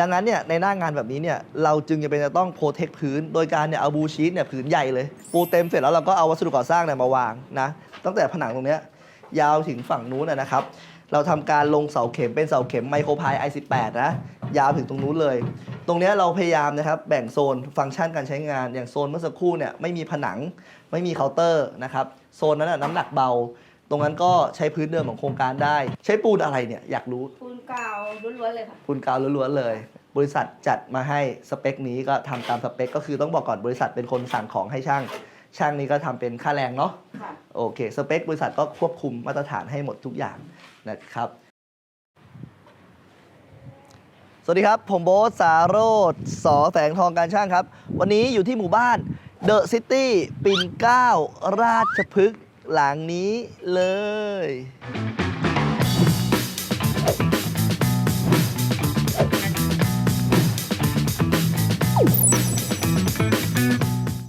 ดังนั้นเนี่ยในหน้างานแบบนี้เนี่ยเราจึงจะเป็นจะต้องโปรเทคพื้น โดยการเนี่ยเอาบูชีตเนี่ยผืนใหญ่เลย ปูเต็มเสร็จแล้วเราก็เอาวัสดุก่อสร้างเนี่ยมาวางนะตั้งแต่ผนังตรงเนี้ยยาวถึงฝั่งนู้นนะครับ เราทำการลงเสาเข็มเป็นเสาเข็มไมโครพาย i18 นะยาวถึงตรงนู้นเลย ตรงเนี้ยเราพยายามนะครับแบ่งโซนฟังก์ชันการใช้งานอย่างโซนเมื่อสักครู่เนี่ยไม่มีผนังไม่มีเคาน์เตอร์นะครับโซนนั้นนะน้ำหนักเบา ตรงนั้นก็ใช้พื้นเดิมของโครงการได้ ใช้ปูนอะไรเนี่ยอยากรู้ปูนกาวล้วนๆเลยค่ะ ปูนกาวล้วนๆเลย บริษัทจัดมาให้สเปคนี้ก็ทำตามสเปคก็คือต้องบอกก่อนบริษัทเป็นคนสั่งของให้ช่าง ช่างนี้ก็ทำเป็นค่าแรงเนาะค่ะ โอเคสเปคบริษัทก็ควบคุมมาตรฐานให้หมดทุกอย่างนะครับ สวัสดีครับ ผมโบ๊ทสารโรธสอแฝงทองการช่างครับ วันนี้อยู่ที่หมู่บ้านเดอะซิตี้ปิ่นเกล้าราชพฤกษ์ หลังนี้เลย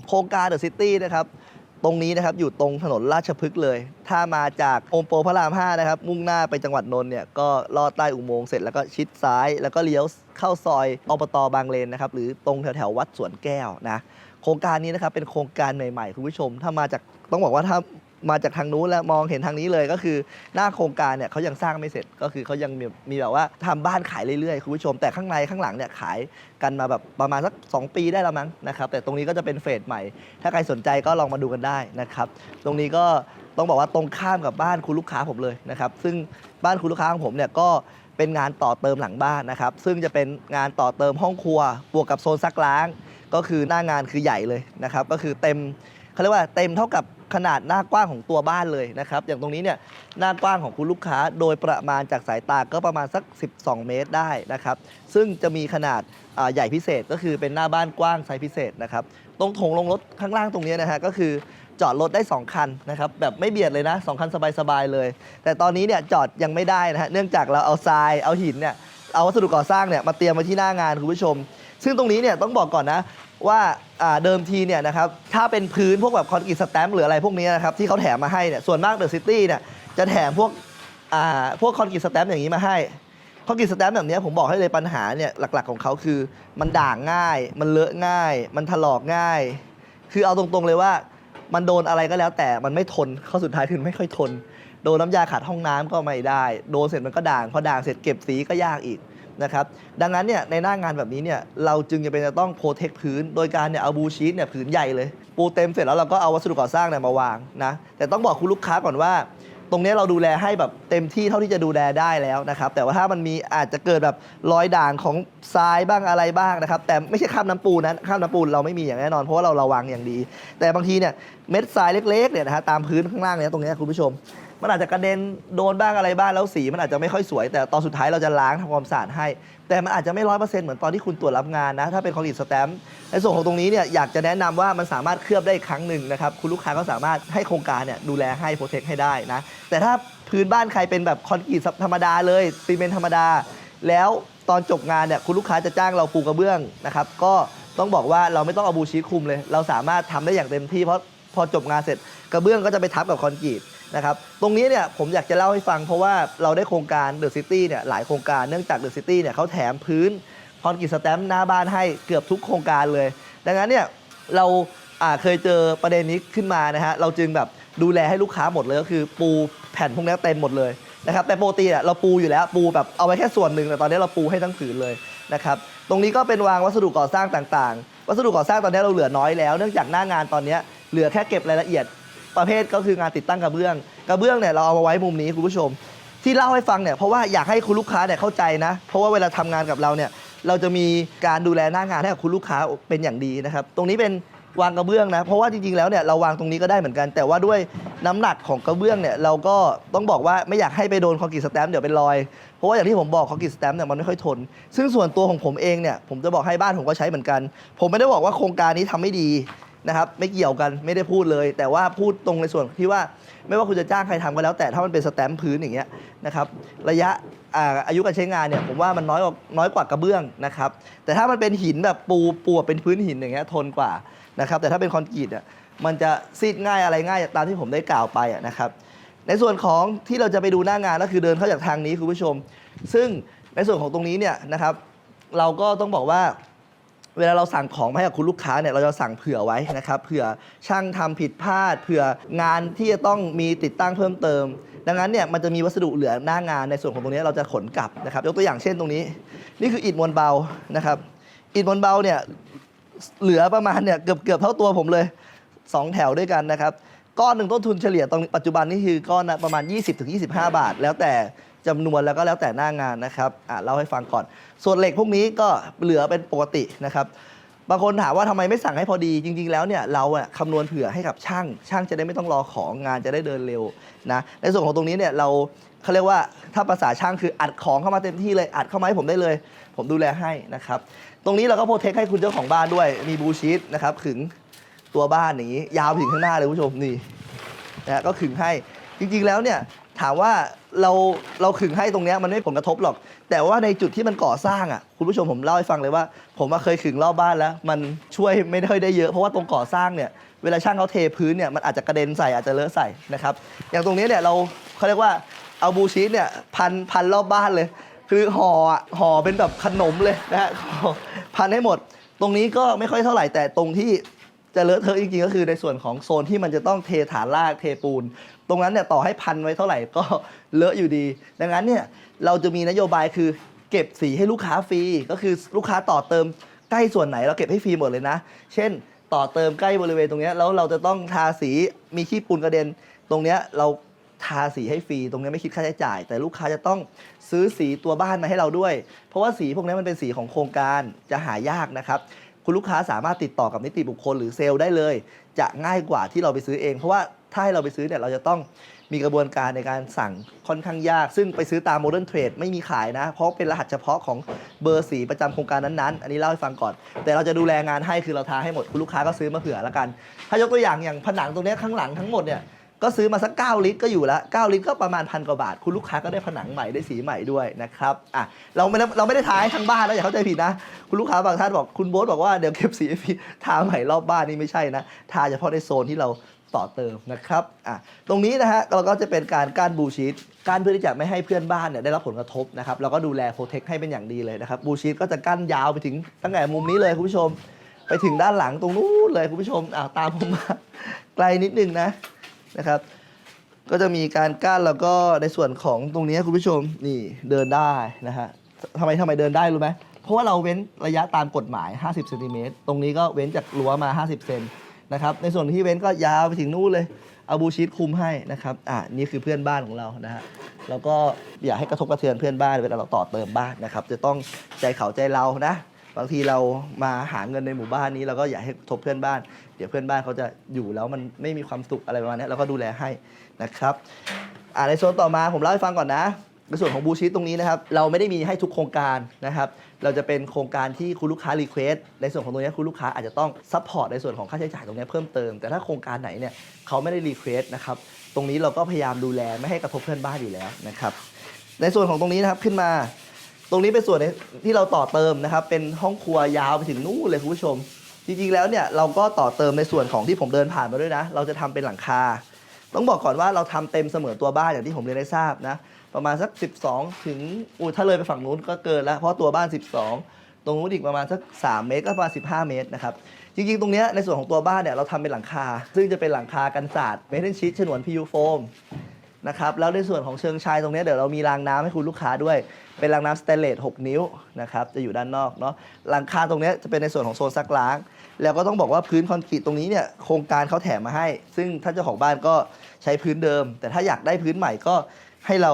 โครงการเดอะซิตี้นะครับ ตรงนี้นะครับอยู่ตรงถนนราชพฤกษ์เลย ถ้ามาจากโอมโปรพระราม 5 นะครับ มุ่งหน้าไปจังหวัดนนท์เนี่ย ก็ลอดใต้อุโมงค์เสร็จแล้วก็ชิดซ้าย แล้วก็เลี้ยวเข้าซอยอบตบางเลนนะครับ หรือตรงแถวแถวๆวัดสวนแก้วนะโครงการนี้นะครับเป็นโครงการใหม่ๆ คุณผู้ชม ถ้ามาจากต้องบอกว่าถ้า มาจากทางนู้นแล้วมองเห็นทางนี้เลยก็คือหน้าโครงการเนี่ยเขายังสร้างไม่เสร็จก็คือเขายังมีมีแบบว่าทำบ้านขายเรื่อยๆคุณผู้ชม แต่ข้างในข้างหลังเนี่ยขายกันมาแบบประมาณสัก 2 ปีได้แล้วมั้งนะครับแต่ตรงนี้ก็จะเป็นเฟสใหม่ ถ้าใครสนใจก็ลองมาดูกันได้นะครับ ตรงนี้ก็ต้องบอกว่าตรงข้ามกับบ้านคุณลูกค้าผมเลยนะครับซึ่งบ้านคุณลูกค้าของผมเนี่ยก็เป็นงานต่อเติมหลังบ้านนะครับซึ่งจะเป็นงานต่อเติมห้องครัว บวกกับโซนซักล้าง ก็คือหน้างานคือใหญ่เลยนะครับก็คือเต็ม เขาเรียกว่าเต็มเท่ากับขนาดหน้ากว้างของตัวบ้านเลยนะครับ อย่างตรงนี้เนี่ยหน้ากว้างของคุณลูกค้าโดยประมาณจากสายตาก็ประมาณสัก 12 เมตรได้นะครับ ซึ่งจะมีขนาดใหญ่พิเศษก็คือเป็นหน้าบ้านกว้างไซส์พิเศษนะครับ ตรงโถงลงรถข้างล่างตรงนี้นะฮะก็คือจอดรถได้ 2 คันนะครับแบบไม่เบียดเลยนะ 2 คันสบายๆเลย แต่ตอนนี้เนี่ยจอดยังไม่ได้นะฮะเนื่องจากเราเอาทรายเอาหินเนี่ยเอาวัสดุก่อสร้างเนี่ยมาเตรียมไว้ที่หน้างานคุณผู้ชม ซึ่งตรงนี้เนี่ยต้องบอกก่อนนะ ว่าเดิมทีเนี่ยนะครับถ้าเป็นพื้นพวกแบบคอนกรีตสแตมป์หรืออะไรพวกนี้นะครับที่เขาแถมมาให้เนี่ยส่วนมากเดอะซิตี้เนี่ยจะแถมพวกพวกคอนกรีตสแตมป์อย่างนี้มาให้คอนกรีตสแตมป์แบบนี้ผมบอกให้เลยปัญหาเนี่ยหลัก ๆ ของเขาคือ มันด่างง่าย มันเลอะง่าย มันถลอกง่าย คือเอาตรงๆเลยว่ามันโดนอะไรก็แล้วแต่มันไม่ทนเข้าสุดท้ายคือไม่ค่อยทน โดนน้ำยาขัดห้องน้ำก็ไม่ได้ โดนเสร็จมันก็ด่างพอด่างเสร็จเก็บสีก็ยากอีก นะครับดังนั้นเนี่ยในหน้างานแบบนี้เนี่ยเราจึงจะเป็นจะต้องโปรเทคพื้น โดยการเนี่ยเอาบูชีตเนี่ยผืนใหญ่เลย ปูเต็มเสร็จแล้วเราก็เอาวัสดุก่อสร้างเนี่ยมาวางนะแต่ต้องบอกคุณลูกค้าก่อนว่า ตรงนี้เราดูแลให้แบบเต็มที่เท่าที่จะดูแลได้แล้วนะครับแต่ว่าถ้ามันมีอาจจะเกิดแบบรอยด่างของทรายบ้างอะไรบ้างนะครับแต่ไม่ใช่ข้ามน้ำปูนนะข้ามน้ำปูนเราไม่มีอย่างแน่นอนเพราะว่าเราระวังอย่างดี แต่บางทีเนี่ยเม็ดทรายเล็กๆเนี่ยนะฮะตามพื้นข้างล่างเนี่ยตรงเนี้ยคุณผู้ชม มันอาจจะกระเด็นโดนบ้างอะไรบ้างแล้วสีมันอาจจะไม่ค่อยสวย แต่ตอนสุดท้ายเราจะล้างทำความสะอาดให้ แต่มันอาจจะไม่ร้อยเปอร์เซ็นต์เหมือนตอนที่คุณตรวจรับงานนะ ถ้าเป็นคอนกรีตสแตมป์ในส่วนของตรงนี้เนี่ยอยากจะแนะนำว่ามันสามารถเคลือบได้อีกครั้งหนึ่งนะครับคุณลูกค้าก็สามารถให้โครงการเนี่ยดูแลให้โปรเทคให้ได้นะแต่ถ้าพื้นบ้านใครเป็นแบบคอนกรีตธรรมดาเลยซีเมนต์ธรรมดา แล้วตอนจบงานเนี่ยคุณลูกค้าจะจ้างเราปูกระเบื้องนะครับก็ต้องบอกว่าเราไม่ต้องเอาบูชีทคุมเลย เราสามารถทำได้อย่างเต็มที่เพราะพอจบงานเสร็จกระเบื้องก็จะไปทับกับคอนกรีต นะครับตรงนี้เนี่ยผมอยากจะเล่าให้ฟังเพราะว่าเราได้โครงการเดอะซิตี้เนี่ยหลายโครงการเนื่องจากเดอะซิตี้เนี่ยเขาแถมพื้นคอนกรีตสแตมป์หน้าบ้านให้เกือบทุกโครงการเลย ดังนั้นเนี่ยเราเคยเจอประเด็นนี้ขึ้นมานะฮะเราจึงแบบดูแลให้ลูกค้าหมดเลยก็คือปูแผ่นพวกนี้เต็มหมดเลยนะครับแต่ปกติเนี่ยเราปูอยู่แล้วปูแบบเอาไว้แค่ส่วนหนึ่งแต่ตอนนี้เราปูให้ทั้งผืนเลยนะครับตรงนี้ก็เป็นวางวัสดุก่อสร้างต่างๆ วัสดุก่อสร้างตอนนี้เราเหลือน้อยแล้ว เนื่องจากหน้างานตอนนี้เหลือแค่เก็บรายละเอียด ประเภทก็คืองานติดตั้งกระเบื้อง กระเบื้องเนี่ยเราเอามาไว้มุมนี้คุณผู้ชม ที่เล่าให้ฟังเนี่ยเพราะว่าอยากให้คุณลูกค้าเนี่ยเข้าใจนะ เพราะว่าเวลาทำงานกับเราเนี่ยเราจะมีการดูแลหน้างานให้กับคุณลูกค้าเป็นอย่างดีนะครับ ตรงนี้เป็นวางกระเบื้องนะ เพราะว่าจริงๆแล้วเนี่ยเราวางตรงนี้ก็ได้เหมือนกัน แต่ว่าด้วยน้ำหนักของกระเบื้องเนี่ยเราก็ต้องบอกว่าไม่อยากให้ไปโดนคอนกรีตสแตมป์เดี๋ยวเป็นรอย เพราะว่าอย่างที่ผมบอกคอนกรีตสแตมป์เนี่ยมันไม่ค่อยทน ซึ่งส่วนตัวของผมเองเนี่ยผมจะบอกให้บ้านผมก็ใช้เหมือนกัน ผมไม่ได้บอกว่าโครงการนี้ทำไม่ดี นะครับไม่เกี่ยวกันไม่ได้พูดเลย แต่ว่าพูดตรงในส่วนที่ว่าไม่ว่าคุณจะจ้างใครทำก็แล้ว แต่ถ้ามันเป็นสแตมป์พื้นอย่างเงี้ยนะครับระยะอ่าอายุการใช้งานเนี่ยผมว่ามันน้อยกว่าน้อยกว่ากระเบื้องนะครับแต่ถ้ามันเป็นหินแบบปูปูเป็นพื้นหินอย่างเงี้ยทนกว่านะครับแต่ถ้าเป็นคอนกรีตอะมันจะซีดง่ายอะไรง่ายตามที่ผมได้กล่าวไปอะนะครับในส่วนของที่เราจะไปดูหน้างานก็คือเดินเข้าจากทางนี้คุณผู้ชม ซึ่งในส่วนของตรงนี้เนี่ยนะครับเราก็ต้องบอกว่า เวลาเราสั่งของมาให้กับคุณลูกค้าเนี่ยเราจะสั่งเผื่อไว้นะครับเผื่อช่างทำผิดพลาด เผื่องานที่จะต้องมีติดตั้งเพิ่มเติม ดังนั้นเนี่ยมันจะมีวัสดุเหลือหน้างานในส่วนของตรงนี้เราจะขนกลับนะครับ ยกตัวอย่างเช่นตรงนี้ นี่คืออิฐมวลเบานะครับอิฐมวลเบาเนี่ยเหลือประมาณเนี่ยเกือบเกือบเท่าตัวผมเลย 2 แถวด้วยกันนะครับก้อนหนึ่งต้นทุนเฉลี่ยตรงปัจจุบันนี่คือก้อนละประมาณ 20-25 บาท แล้วแต่ จำนวนแล้วก็แล้วแต่หน้างานนะครับอะเล่าให้ฟังก่อน ส่วนเหล็กพวกนี้ก็เหลือเป็นปกตินะครับบางคนถามว่าทำไมไม่สั่งให้พอดี จริง ๆ แล้วเนี่ยเราอะคำนวณเผื่อให้กับช่าง ช่างจะได้ไม่ต้องรอของงานจะได้เดินเร็วนะในส่วนของตรงนี้เนี่ยเราเขาเรียกว่าถ้าภาษาช่างคืออัดของเข้ามาเต็มที่เลยอัดเข้ามาให้ผมได้เลย ผมดูแลให้นะครับตรงนี้เราก็โปรเทคให้คุณเจ้าของบ้านด้วย มีบูชีตนะครับขึงตัวบ้านอย่างนี้ ยาวไปถึงข้างหน้าเลยคุณผู้ชมนี่นะฮะก็ขึงให้จริงๆแล้วเนี่ยถามว่า เราเราขึงให้ตรงเนี้ยมันไม่ผลกระทบหรอก แต่ว่าในจุดที่มันก่อสร้างอะคุณผู้ชมผมเล่าให้ฟังเลยว่า ผมมาเคยขึงรอบบ้านแล้ว มันช่วยไม่ได้ได้เยอะเพราะว่าตรงก่อสร้างเนี่ยเวลาช่างเขาเทพื้นเนี่ยมันอาจจะกระเด็นใส่อาจจะเลอะใส่นะครับอย่างตรงนี้เนี่ยเราเขาเรียกว่าเอาบูชีตเนี่ยพันพันรอบบ้านเลย คือห่ออะห่อเป็นแบบขนมเลยนะฮะห่อพันให้หมด ตรงนี้ก็ไม่ค่อยเท่าไหร่แต่ตรงที่จะเลอะเทอะจริงๆก็คือในส่วนของโซนที่มันจะต้องเทฐานรากเทปูน ตรงนั้นเนี่ยต่อให้พันไว้เท่าไหร่ก็เลอะอยู่ดี ดังนั้นเนี่ยเราจะมีนโยบายคือเก็บสีให้ลูกค้าฟรีก็คือลูกค้าต่อเติมใกล้ส่วนไหนเราเก็บให้ฟรีหมดเลยนะ เช่น ต่อเติมใกล้บริเวณตรงนี้แล้วเราจะต้องทาสีมีขี้ปูนกระเด็น ตรงนี้เราทาสีให้ฟรีตรงนี้ไม่คิดค่าใช้จ่าย แต่ลูกค้าจะต้องซื้อสีตัวบ้านมาให้เราด้วย เพราะว่าสีพวกนี้มันเป็นสีของโครงการจะหายากนะครับคุณลูกค้าสามารถติดต่อกับนิติบุคคลหรือเซลล์ได้เลย จะง่ายกว่าที่เราไปซื้อเอง เพราะว่า ถ้าให้เราไปซื้อเนี่ยเราจะต้องมีกระบวนการในการสั่งค่อนข้างยาก ซึ่งไปซื้อตามโมเดิร์นเทรดไม่มีขายนะ เพราะเป็นรหัสเฉพาะของเบอร์สีประจำโครงการนั้นๆ อันนี้เล่าให้ฟังก่อน แต่เราจะดูแลงานให้คือเราทาให้หมดคุณลูกค้าก็ซื้อมาเผื่อแล้วกัน ถ้ายกตัวอย่างอย่างผนังตรงนี้ข้างหลังทั้งหมดเนี่ยก็ซื้อมาสัก 9 ลิตรก็อยู่ล้ว9ลิตรก็ประมาณพันกว่าบาท คุณลูกค้าก็ได้ผนังใหม่ได้สีใหม่ด้วยนะครับอะเราไม่เราไม่ได้ทาให้ทั้งบ้านนะอย่าเข้าใจผิดนะ คุณลูกค้าบางท่านบอกคุณโบ๊ทบอกว่าเดี๋ยวเก็บสีทาใหม่รอบบ้านนี่ไม่ใช่นะทาเฉพาะในโซนที่เรา ต่อเติมนะครับอะตรงนี้นะฮะเราก็จะเป็นการก้านบูชีตก้านเพื่อที่จะไม่ให้เพื่อนบ้านเนี่ยได้รับผลกระทบนะครับเราก็ดูแลโปรเทคให้เป็นอย่างดีเลยนะครับบูชีตก็จะกั้นยาวไปถึงตั้งแต่มุมนี้เลยคุณผู้ชม ไปถึงด้านหลังตรงนู้นเลยคุณผู้ชมอ่าตามผมมาไกลนิดนึงนะนะครับก็จะมีการกั้นแล้วก็ในส่วนของตรงนี้คุณผู้ชมนี่เดินได้นะฮะทำไมทำไมเดินได้รู้ไหมเพราะว่าเราเว้นระยะตามกฎหมาย 50เซนติเมตรตรงนี้ก็เว้นจากรั้วมา 50เซน นะครับในส่วนที่เว้นก็ยาวไปถึงนู่นเลยเอาบูชีตคุมให้นะครับอ่านี่คือเพื่อนบ้านของเรานะฮะแล้วก็อย่าให้กระทบกระเทือนเพื่อนบ้านเวลาเราต่อเติมบ้านนะครับจะต้องใจเขาใจเรานะบางทีเรามาหาเงินในหมู่บ้านนี้เราก็อย่าให้กระทบเพื่อนบ้าน เดี๋ยวเพื่อนบ้านเขาจะอยู่แล้วมันไม่มีความสุขอะไรประมาณนี้เราก็ดูแลให้นะครับอ่าในโซนต่อมาผมเล่าให้ฟังก่อนนะในส่วนของบูชิตตรงนี้นะครับเราไม่ได้มีให้ทุกโครงการนะครับ เราจะเป็นโครงการที่คุณลูกค้ารีเควสในส่วนของตรงนี้คุณลูกค้าอาจจะต้องซัพพอร์ตในส่วนของค่าใช้จ่ายตรงนี้เพิ่มเติม แต่ถ้าโครงการไหนเนี่ยเขาไม่ได้รีเควสนะครับตรงนี้เราก็พยายามดูแลไม่ให้กระทบเพื่อนบ้านอยู่แล้วนะครับในส่วนของตรงนี้นะครับขึ้นมา ตรงนี้เป็นส่วนที่เราต่อเติมนะครับ เป็นห้องครัวยาวไปถึงนู่นเลยคุณผู้ชม จริงๆแล้วเนี่ยเราก็ต่อเติมในส่วนของที่ผมเดินผ่านมาด้วยนะ เราจะทำเป็นหลังคา ต้องบอกก่อนว่าเราทำเต็มเสมอตัวบ้านอย่างที่ผมเรียนได้ทราบนะ ประมาณสัก 12 ถึงอูถ้าเลยไปฝั่งนู้นก็เกินแล้ว เพราะตัวบ้าน 12 ตรงนู้นอีกประมาณสัก 3 เมตรก็ประมาณ 15 เมตรนะครับ จริงๆ ตรงเนี้ยในส่วนของตัวบ้านเนี่ยเราทำเป็นหลังคา ซึ่งจะเป็นหลังคากันศาสตร์เมทัลชีตฉนวน PU โฟมนะครับแล้วในส่วนของเชิงชายตรงเนี้ยเดี๋ยวเรามีรางน้ำให้คุณลูกค้าด้วย เป็นรางน้ำสเตนเลส6 นิ้วนะครับจะอยู่ด้านนอกเนาะหลังคาตรงเนี้ยจะเป็นในส่วนของโซนซักล้าง แล้วก็ต้องบอกว่าพื้นคอนกรีตตรงนี้เนี่ยโครงการเขาแถมมาให้ ซึ่งท่านเจ้าของบ้านก็ใช้พื้นเดิม แต่ถ้าอยากได้พื้นใหม่ก็ ให้เรา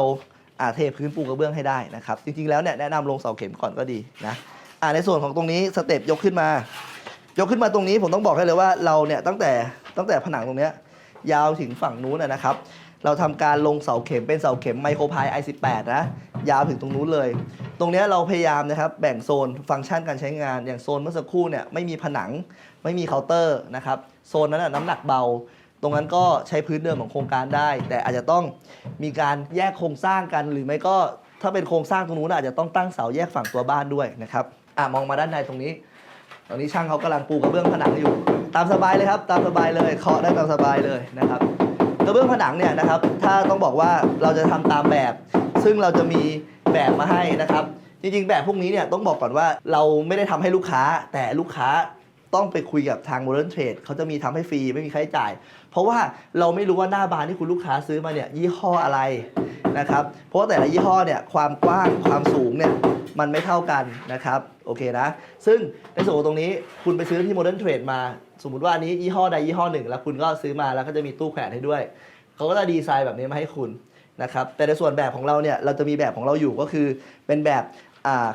อาเทพื้นปูกระเบื้องให้ได้นะครับ จริงๆแล้วเนี่ยแนะนำลงเสาเข็มก่อนก็ดีนะอ่าในส่วนของตรงนี้สเต็ปยกขึ้นมา ยกขึ้นมาตรงนี้ผมต้องบอกให้เลยว่าเราเนี่ยตั้งแต่ตั้งแต่ผนังตรงเนี้ยยาวถึงฝั่งนู้นนะครับ เราทำการลงเสาเข็มเป็นเสาเข็มไมโครพาย i18 นะยาวถึงตรงนู้นเลย ตรงเนี้ยเราพยายามนะครับแบ่งโซนฟังก์ชันการใช้งานอย่างโซนเมื่อสักครู่เนี่ยไม่มีผนังไม่มีเคาน์เตอร์นะครับโซนนั้นนะน้ำหนักเบา ตรงนั้นก็ใช้พื้นเดิมของโครงการได้ แต่อาจจะต้องมีการแยกโครงสร้างกัน หรือไม่ก็ถ้าเป็นโครงสร้างตรงนู้นอาจจะต้องตั้งเสาแยกฝั่งตัวบ้านด้วยนะครับอะมองมาด้านในตรงนี้ ตอนนี้ช่างเขากำลังปูกระเบื้องผนังอยู่ ตามสบายเลยครับ ตามสบายเลยเคาะได้ตามสบายเลยนะครับกระเบื้องผนังเนี่ยนะครับ ถ้าต้องบอกว่าเราจะทำตามแบบ ซึ่งเราจะมีแบบมาให้นะครับจจริงๆ แบบพวกนี้เนี่ยต้องบอกก่อนว่าเราไม่ได้ทำให้ลูกค้า แต่ลูกค้า ต้องไปคุยกับทาง Modern Trade เขาจะมีทำให้ฟรีไม่มีค่าใช้จ่าย เพราะว่าเราไม่รู้ว่าหน้าบานที่คุณลูกค้าซื้อมาเนี่ยยี่ห้ออะไรนะครับ เพราะแต่ละยี่ห้อเนี่ยความกว้างความสูงเนี่ยมันไม่เท่ากันนะครับโอเคนะ ซึ่งในส่วนตรงนี้คุณไปซื้อที่ Modern Trade มา สมมุติว่าอันนี้ยี่ห้อใดยี่ห้อหนึ่ง แล้วคุณก็ซื้อมาแล้วก็จะมีตู้แขวนให้ด้วยเขาก็จะดีไซน์แบบนี้มาให้คุณนะครับแต่ในส่วนแบบของเราเนี่ยเราจะมีแบบของเราอยู่ก็คือเป็นแบบ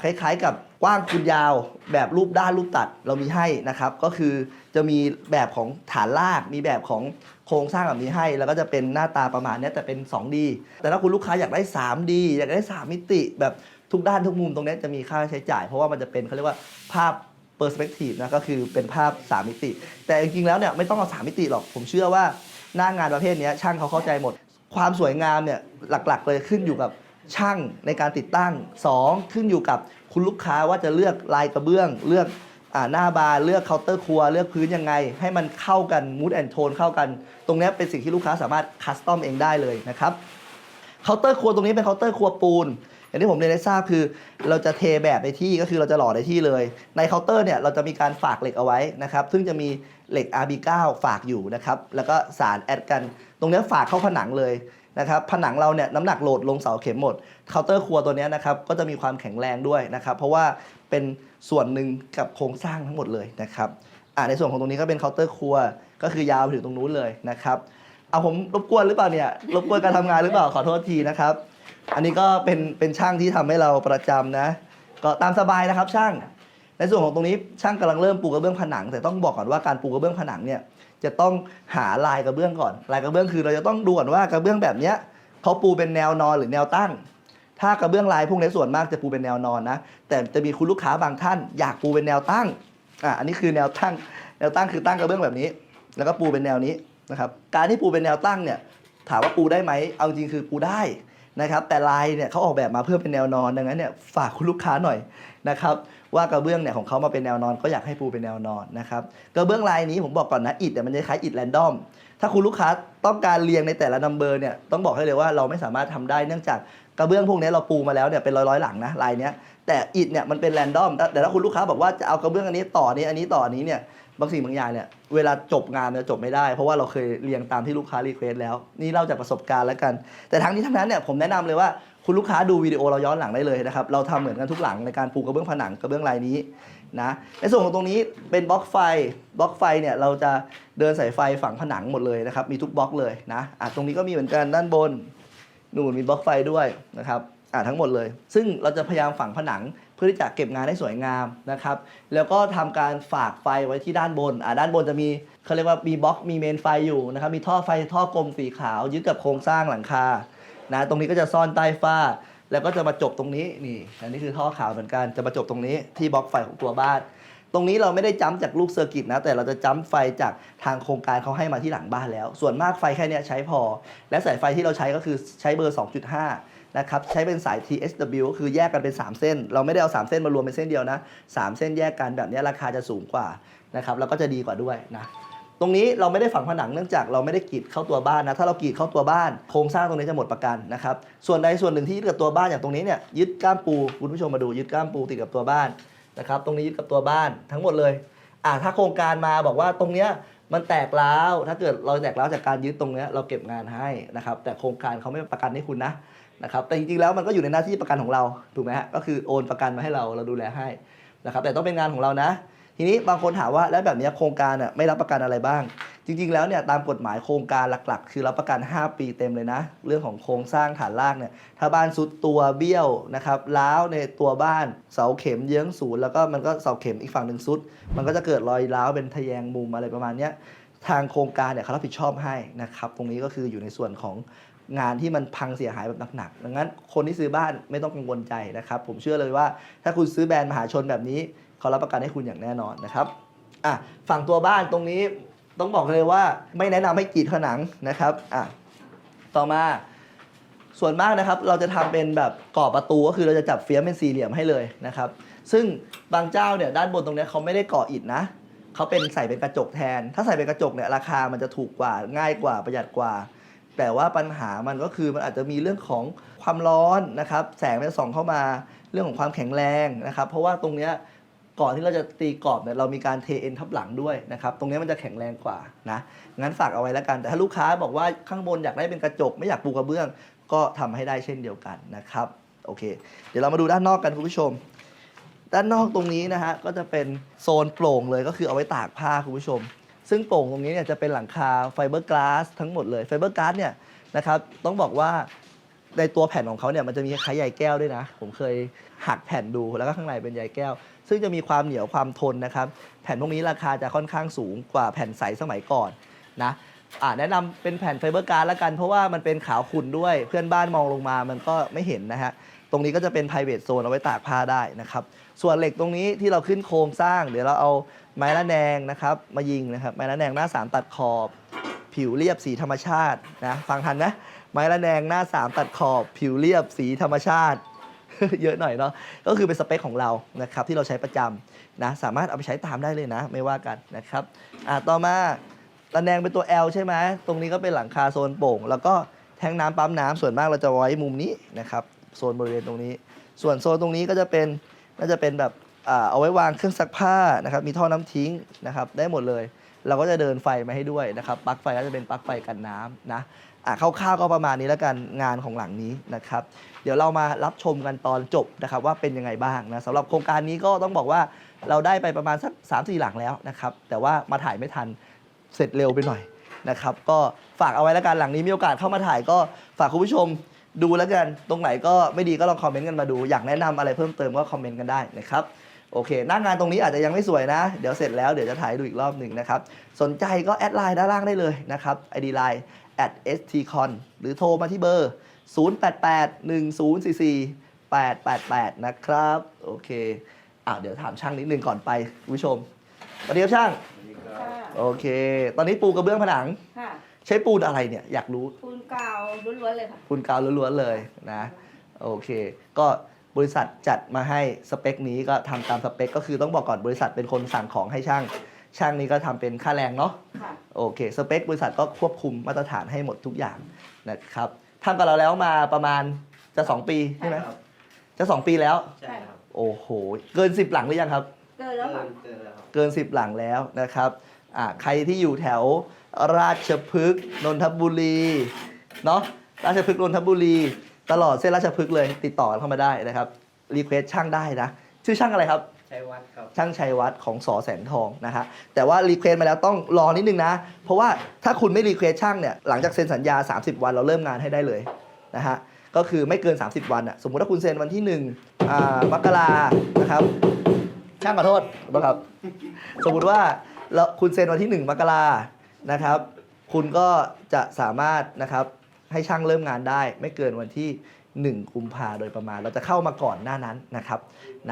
คล้ายๆ กับกว้างคูณยาวแบบรูปด้านรูปตัดเรามีให้นะครับ ก็คือจะมีแบบของฐานลากมีแบบของโครงสร้างแบบนี้ให้ แล้วก็จะเป็นหน้าตาประมาณนี้แต่เป็น 2D แต่ถ้าคุณลูกค้าอยากได้ 3D อยากได้ 3 มิติแบบทุกด้านทุกมุมตรงนี้จะมีค่าใช้จ่าย เพราะว่ามันจะเป็นเขาเรียกว่าภาพเปอร์สเปกทีฟนะก็คือเป็นภาพ 3 มิติ แต่จริงๆแล้วเนี่ยไม่ต้องเอา 3 มิติหรอกผมเชื่อว่าหน้างานประเภทนี้ช่างเขาเข้าใจหมด ความสวยงามเนี่ยหลักๆเลยขึ้นอยู่กับ ช่างในการติดตั้ง 2 ขึ้นอยู่กับคุณลูกค้าว่าจะเลือกลายกระเบื้อง เลือกอหน้าบานเลือกเคาน์เตอร์ครัว เลือกพื้นยังไง ให้มันเข้ากันมูดแอนโทนเข้ากัน ตรงนี้เป็นสิ่งที่ลูกค้าสามารถคัสตอมเองได้เลยนะครับเคาน์เตอร์ครัวตรงนี้เป็นเคาน์เตอร์ครัวปูนอย่างที่ผมเรียนได้ทราบคือ เราจะเทแบบในที่ก็คือเราจะหล่อในที่เลย ในเคาน์เตอร์เนี่ยเราจะมีการฝากเหล็กเอาไว้นะครับ ซึ่งจะมีเหล็ก RB9 ฝากอยู่นะครับ แล้วก็สารแอดกัน ตรงนี้ฝากเข้าผนังเลย นะครับผนังเราเนี่ยน้ำหนักโหลดลงเสาเข็มหมดเคาน์เตอร์ครัวตัวนี้นะครับก็จะมีความแข็งแรงด้วยนะครับ เพราะว่าเป็นส่วนหนึ่งกับโครงสร้างทั้งหมดเลยนะครับอ่าในส่วนของตรงนี้ก็เป็นเคาน์เตอร์ครัว ก็คือยาวไปถึงตรงนู้นเลยนะครับเอาผมรบกวนหรือเปล่าเนี่ยรบกวนการทำงานหรือเปล่าขอโทษทีนะครับ อันนี้ก็เป็นเป็นช่างที่ทำให้เราประจำนะ ก็ตามสบายนะครับช่าง ในส่วนของตรงนี้ช่างกำลังเริ่มปูกระเบื้องผนัง แต่ต้องบอกก่อนว่าการปูกระเบื้องผนังเนี่ย จะต้องหาลายกระเบื้องก่อน ลายกระเบื้องคือเราจะต้องดูก่อนว่ากระเบื้องแบบเนี้ยเขาปูเป็นแนวนอนหรือแนวตั้ง ถ้ากระเบื้องลายพวกนี้ส่วนมากจะปูเป็นแนวนอนนะ แต่จะมีคุณลูกค้าบางท่าน อยากปูเป็นแนวตั้ง อะ อันนี้คือแนวตั้ง แนวตั้งคือตั้งกระเบื้องแบบนี้ แล้วก็ปูเป็นแนวนี้นะครับ การที่ปูเป็นแนวตั้งเนี่ย ถามว่าปูได้ไหม เอาจริงคือปูได้นะครับ แต่ลายเนี่ยเขาออกแบบมาเพื่อเป็นแนวนอน ดังนั้นเนี่ยฝากคุณลูกค้าหน่อยนะครับ ว่ากระเบื้องเนี่ยของเขามาเป็นแนวนอนก็อยากให้ปูเป็นแนวนอนนะครับกระเบื้องลายนี้ผมบอกก่อนนะอิฐเนี่ยมันจะคล้ายอิฐแรนดอมถ้าคุณลูกค้าต้องการเรียงในแต่ละนัมเบอร์เนี่ยต้องบอกให้เลยว่าเราไม่สามารถทำได้เนื่องจากกระเบื้องพวกนี้เราปูมาแล้วเนี่ยเป็นร้อยๆหลังนะลายเนี้ยแต่อิฐเนี่ยมันเป็นแรนดอมแต่ถ้าคุณลูกค้าบอกว่าจะเอากระเบื้องอันนี้ต่อนี้อันนี้ต่อนี้เนี่ยบางสิ่งบางอย่างเนี่ยเวลาจบงานเนี่ยจบไม่ได้ เพราะว่าเราเคยเรียงตามที่ลูกค้ารีเควสแล้ว นี่เล่าจากประสบการณ์แล้วกัน แต่ทั้งนี้ทั้งนั้นเนี่ยผมแนะนำเลยว่า คุณลูกค้าดูวิดีโอเราย้อนหลังได้เลยนะครับ เราทำเหมือนกันทุกหลังในการปูกระเบื้องผนังกระเบื้องลายนี้นะ ในส่วนของตรงนี้เป็นบล็อกไฟ บล็อกไฟเนี่ยเราจะเดินสายไฟฝังผนังหมดเลยนะครับ มีทุกบล็อกเลยนะอะตรงนี้ก็มีเหมือนกันด้านบนนู่นมีบล็อกไฟด้วยนะครับอะทั้งหมดเลย ซึ่งเราจะพยายามฝังผนังเพื่อที่จะเก็บงานให้สวยงามนะครับ แล้วก็ทำการฝากไฟไว้ที่ด้านบน อะด้านบนจะมีเขาเรียกว่ามีบล็อกมีเมนไฟอยู่นะครับ มีท่อไฟท่อกลมสีขาวยึดกับโครงสร้างหลังคา นะตรงนี้ก็จะซ่อนใต้ฝ้า แล้วก็จะมาจบตรงนี้นี่อันนี้คือท่อขาวเหมือนกันจะมาจบตรงนี้ที่บล็อกไฟของตัวบ้าน ตรงนี้เราไม่ได้จัมป์จากลูกเซอร์กิตนะ แต่เราจะจัมป์ไฟจากทางโครงการเขาให้มาที่หลังบ้านแล้ว ส่วนมากไฟแค่เนี้ยใช้พอ และสายไฟที่เราใช้ก็คือใช้เบอร์ 2.5 นะครับใช้เป็นสาย TSW ก็คือแยกกันเป็น 3 เส้น เราไม่ได้เอา 3 เส้นมารวมเป็นเส้นเดียวนะ 3 เส้นแยกกันแบบนี้ราคาจะสูงกว่านะครับแล้วก็จะดีกว่าด้วยนะ ตรงนี้เราไม่ได้ฝังผนังเนื่องจากเราไม่ได้กรีดเข้าตัวบ้านนะถ้าเรากรีดเข้าตัวบ้านโครงสร้างตรงนี้จะหมดประกันนะครับส่วนใดส่วนหนึ่งที่ยึดกับตัวบ้านอย่างตรงนี้เนี่ยยึดก้ามปูคุณผู้ชมมาดูยึดก้ามปูติดกับตัวบ้านนะครับตรงนี้ยึดกับตัวบ้านทั้งหมดเลยอ่าถ้าโครงการมาบอกว่าตรงเนี้ยมันแตกร้าวถ้าเกิดเราแตกร้าวจากการยึดตรงเนี้ยเราเก็บงานให้นะครับแต่โครงการเขาไม่ประกันให้คุณนะนะครับแต่จริงๆแล้วมันก็อยู่ในหน้าที่ประกันของเราถูกไหมฮะก็คือโอนประกันมาให้เราเราดูแลให้นะครับแต่ต้องเป็นงานของเรานะ ทีนี้บางคนถามว่าแล้วแบบนี้โครงการน่ะไม่รับประกันอะไรบ้าง จริง ๆ แล้วเนี่ยตามกฎหมายโครงการหลักๆ คือรับประกัน 5 ปีเต็มเลยนะ เรื่องของโครงสร้างฐานรากเนี่ยถ้าบ้านซุดตัวเบี้ยวนะครับล้าวในตัวบ้านเสาเข็มเยื้องศูนย์แล้วก็มันก็เสาเข็มอีกฝั่งหนึ่งซุด มันก็จะเกิดรอยร้าวเป็นทะแยงมุมอะไรประมาณนี้ทางโครงการเนี่ยเขารับผิดชอบให้นะครับตรงนี้ก็คืออยู่ในส่วนของงานที่มันพังเสียหายแบบหนักๆดังนั้นคนที่ซื้อบ้านไม่ต้องกังวลใจนะครับ ผมเชื่อเลยว่า ถ้าคุณซื้อแบรนด์มหาชนแบบนี้ เขารับประกันให้คุณอย่างแน่นอนนะครับอะฝั่งตัวบ้านตรงนี้ต้องบอกเลยว่าไม่แนะนำให้กรีดผนังนะครับอะต่อมาส่วนมากนะครับเราจะทำเป็นแบบกรอประตูก็คือเราจะจับเฟียมเป็นสี่เหลี่ยมให้เลยนะครับ ซึ่งบางเจ้าเนี่ยด้านบนตรงนี้เขาไม่ได้ก่ออิฐนะเขาเป็นใส่เป็นกระจกแทน ถ้าใส่เป็นกระจกเนี่ยราคามันจะถูกกว่าง่ายกว่าประหยัดกว่า แต่ว่าปัญหามันก็คือมันอาจจะมีเรื่องของความร้อนนะครับ แสงมันจะส่องเข้ามาเรื่องของความแข็งแรงนะครับ เพราะว่าตรงเนี้ย ก่อนที่เราจะตีกรอบเนี่ยเรามีการเทเอ็นทับหลังด้วยนะครับ ตรงนี้มันจะแข็งแรงกว่านะงั้นฝากเอาไว้แล้วกัน แต่ถ้าลูกค้าบอกว่าข้างบนอยากได้เป็นกระจก ไม่อยากปูกระเบื้อง ก็ทำให้ได้เช่นเดียวกันนะครับโอเค เดี๋ยวเรามาดูด้านนอกกันคุณผู้ชม ด้านนอกตรงนี้นะฮะก็จะเป็นโซนโปร่งเลยก็คือเอาไว้ตากผ้าคุณผู้ชม ซึ่งโปร่งตรงนี้เนี่ยจะเป็นหลังคาไฟเบอร์กลาสทั้งหมดเลยไฟเบอร์กลาสเนี่ยนะครับต้องบอกว่า ในตัวแผ่นของเขาเนี่ยมันจะมีคล้ายใยแก้วด้วยนะ ผมเคยหักแผ่นดูแล้วก็ข้างในเป็นใยแก้ว ซึ่งจะมีความเหนียวความทนนะครับ แผ่นพวกนี้ราคาจะค่อนข้างสูงกว่าแผ่นใสสมัยก่อนนะอ่าแนะนำเป็นแผ่นไฟเบอร์การ์ดละกัน เพราะว่ามันเป็นขาวขุ่นด้วยเพื่อนบ้านมองลงมามันก็ไม่เห็นนะฮะตรงนี้ก็จะเป็น private zone เอาไว้ตากผ้าได้นะครับ ส่วนเหล็กตรงนี้ที่เราขึ้นโครงสร้าง เดี๋ยวเราเอาไม้ละแนงนะครับ มายิงนะครับ ไม้ละแนงหน้า3ตัดขอบ ผิวเรียบสีธรรมชาตินะ ฟังทันนะ ไม้ละแนงหน้า 3 ตัดขอบผิวเรียบสีธรรมชาติ เยอะหน่อยเนาะก็คือเป็นสเปคของเรานะครับที่เราใช้ประจำนะสามารถเอาไปใช้ตามได้เลยนะ ไม่ว่ากันนะครับอะต่อมาระแนงเป็นตัว L ใช่ไหมตรงนี้ก็เป็นหลังคาโซนโป่ง แล้วก็แทงน้ำปั๊มน้ำส่วนมากเราจะไว้มุมนี้นะครับโซนบริเวณตรงนี้ ส่วนโซนตรงนี้ก็จะเป็นน่าจะเป็นแบบอ่าเอาไว้วางเครื่องซักผ้านะครับมีท่อน้ำทิ้งนะครับได้หมดเลย เราก็จะเดินไฟมาให้ด้วยนะครับปลั๊กไฟก็จะเป็นปลั๊กไฟกันน้ำนะ อะคร่าวๆก็ประมาณนี้แล้วกันงานของหลังนี้นะครับ เดี๋ยวเรามารับชมกันตอนจบนะครับว่าเป็นยังไงบ้างนะสำหรับโครงการนี้ก็ต้องบอกว่าเราได้ไปประมาณสัก3ามสี่หลังแล้วนะครับ แต่ว่ามาถ่ายไม่ทันเสร็จเร็วไปหน่อยนะครับ ก็ฝากเอาไว้แล้วกันหลังนี้มีโอกาสเข้ามาถ่ายก็ฝากคุณผู้ชมดูแล้วกันตรงไหนก็ไม่ดีก็ลองคอมเมนต์กันมาดู อยากแนะนำอะไรเพิ่มเติมก็คอมเมนต์กันได้นะครับโอเคหน้างานตรงนี้อาจจะยังไม่สวยนะ เดี๋ยวเสร็จแล้วเดี๋ยวจะถ่ายดูอีกรอบหนึ่งนะครับ สนใจก็แอดไลน์ด้านล่างได้เลยนะครับ ID line at stcon หรือโทรมาที่เบอร์ 0881044888 นะครับ โอเคอะเดี๋ยวถามช่างนิดนึงก่อนไปคุณผู้ชมสวัสดีครับช่างค่ะโอเค ตอนนี้ปูกระเบื้องผนัง ค่ะ ใช้ปูนอะไรเนี่ย อยากรู้ ปูนกาวล้วนๆเลยค่ะ ปูนกาวล้วนๆเลยนะ โอเค ก็บริษัทจัดมาให้สเปคนี้ก็ทำตามสเปค ก็คือต้องบอกก่อนบริษัทเป็นคนสั่งของให้ช่าง ช่างนี้ก็ทำเป็นค่าแรงเนาะค่ะโอเคสเปคบริษัทก็ควบคุมมาตรฐานให้หมดทุกอย่างนะครับทำกับเราแล้วมาประมาณจะ 2 ปีใช่ไหมครับจะ 2 ปีแล้วใช่ครับโอ้โหเกิน 10 หลังหรือยังครับเกินแล้วค่ะเกินแล้วครับเกิน 10 หลังแล้วนะครับอ่าใครที่อยู่แถวราชพฤกษ์นนทบุรีเนาะราชพฤกษ์นนทบุรี ตลอดเส้นราชพฤกษ์เลยติดต่อเข้ามาได้นะครับรีเควสช่างได้นะชื่อช่างอะไรครับ ใช้วัดครับ ช่างชัยวัฒน์ของสอแสงทองนะฮะแต่ว่ารีเควสมาแล้วต้องรอนิดนึงนะ เพราะว่าถ้าคุณไม่รีเควสช่างเนี่ยหลังจากเซ็นสัญญา 30 วันเราเริ่มงานให้ได้เลยนะฮะก็คือไม่เกิน 30 วันอะสมมุติถ้าคุณเซ็นวันที่1อ่ามกรานะครับช่างขอโทษนะครับ สมมุติว่าเราคุณเซ็นวันที่ 1 มกรานะครับ คุณก็จะสามารถนะครับให้ช่างเริ่มงานได้ ไม่เกินวันที่ 1 กุมภาโดยประมาณ เราจะเข้ามาก่อนหน้านั้นนะครับ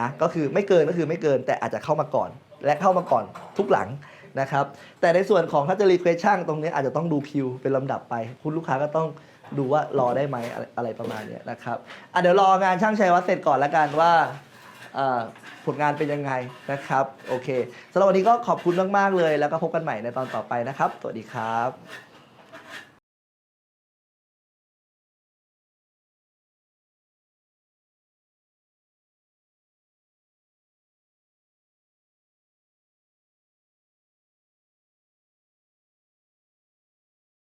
นะก็คือไม่เกินก็คือไม่เกินแต่อาจจะเข้ามาก่อน และเข้ามาก่อนทุกหลังนะครับ แต่ในส่วนของถ้าจะรีเควสช่างตรงนี้อาจจะต้องดูคิวเป็นลำดับไป คุณลูกค้าก็ต้องดูว่ารอได้ไหมอะไรประมาณนี้นะครับอะเดี๋ยวรองานช่างชัยวัฒน์เสร็จก่อนละกันว่าผลงานเป็นยังไงนะครับ โอเคสำหรับวันนี้ก็ขอบคุณมาก ๆ เลย แล้วก็พบกันใหม่ในตอนต่อไปนะครับ สวัสดีครับ